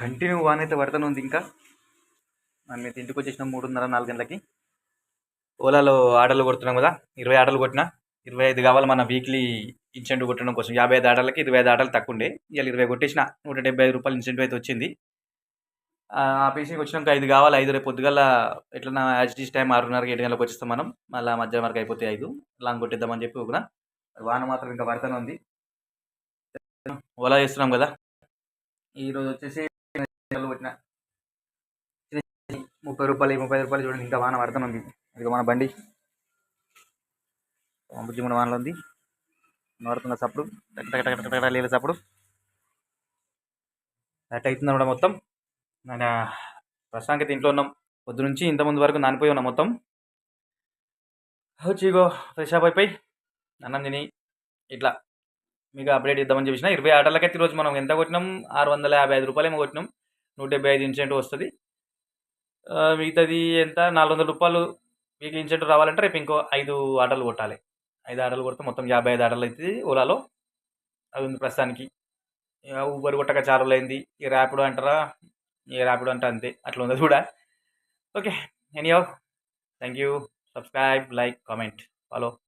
Continue van అయితే పడుతూనే ఉంది ఇంకా. మనం అయితే ఇంటికి వచ్చేసిన మూడున్నర నాలుగు గంటలకి. ఓలాలో ఆటలు కొడుతున్నాం కదా ఇరవై ఆటలు కొట్టిన. ఇరవై ఐదు కావాలి మన వీక్లీ ఇన్సెంటివ్ కొట్టడం కోసం. యాభై ఐదు ఆటలకి ఇరవై ఐదు ఆటలు తక్కువ ఉండే. ఇవాళ ఇరవై కొట్టేసిన నూట డెబ్బై ఐదు రూపాయలు ఇన్సెంటివ్ అయితే వచ్చింది. ఆ పీసీకి వచ్చినాక ఐదు కావాలి ఐదు రేపు పొద్దుగల ఎట్లా యాజిటీస్ టైం ఆరున్నరకి ఏడు గంటలకు వచ్చేస్తాం మనం. మళ్ళీ మధ్యాహ్నం వరకు అయిపోతే ఐదు. లాంగ్ కొట్టిద్దామని చెప్పి ఒక వాన మాత్రం ఇంకా పడుతూనే ఉంది. ఓలా చేస్తున్నాం కదా. ఈరోజు వచ్చేసి కొట్టిన ముప్పై రూపాయలు ముప్పై రూపాయలు చూడండి ఇంకా వాన పడుతుంది ఉంది. మన బండి. బుజ్జి మన వానలో ఉంది. మారుతున్న సప్పుడు. టక్ సప్పుడు. అట్ అవుతుంది కూడా మొత్తం నేను ప్రస్తుతానికి ఇంట్లో ఉన్నాం. పొద్దు నుంచి ఇంత ముందు వరకు నానిపోయి ఉన్నాం మొత్తం. వచ్చి ఇగో ఫ్రెష్ అప్ అయిపోయి అన్నం తిని ఇట్లా మీకు అప్డేట్ ఇద్దామని చెప్పిన. ఇరవై ఆటలకైతే ఈరోజు మనం ఎంత కొట్టినాం? ఆరు వందల యాభై ఐదు రూపాయలు ఏమో కొట్టినాం. నూట డెబ్బై ఐదు ఇన్సెంట్ వస్తుంది. మిగతాది ఎంత? నాలుగు వందల రూపాయలు మీకు ఇన్సెంట్ రావాలంటే రేపు ఇంకో ఐదు ఆటలు కొట్టాలి. ఐదు ఆటలు కొడితే మొత్తం యాభై ఐదు ఆటలు అవుతుంది ఓలాలో. అది ఉంది ప్రస్తుతానికి. ఊబర్ కొట్టక చాలా రోజులైంది. ఈ ర్యాపిడో అంటారా? ఈ ర్యాపిడో అంటే అంతే. అట్లా ఉంది కూడా. Okay. ఎనీయో thank you subscribe like comment follow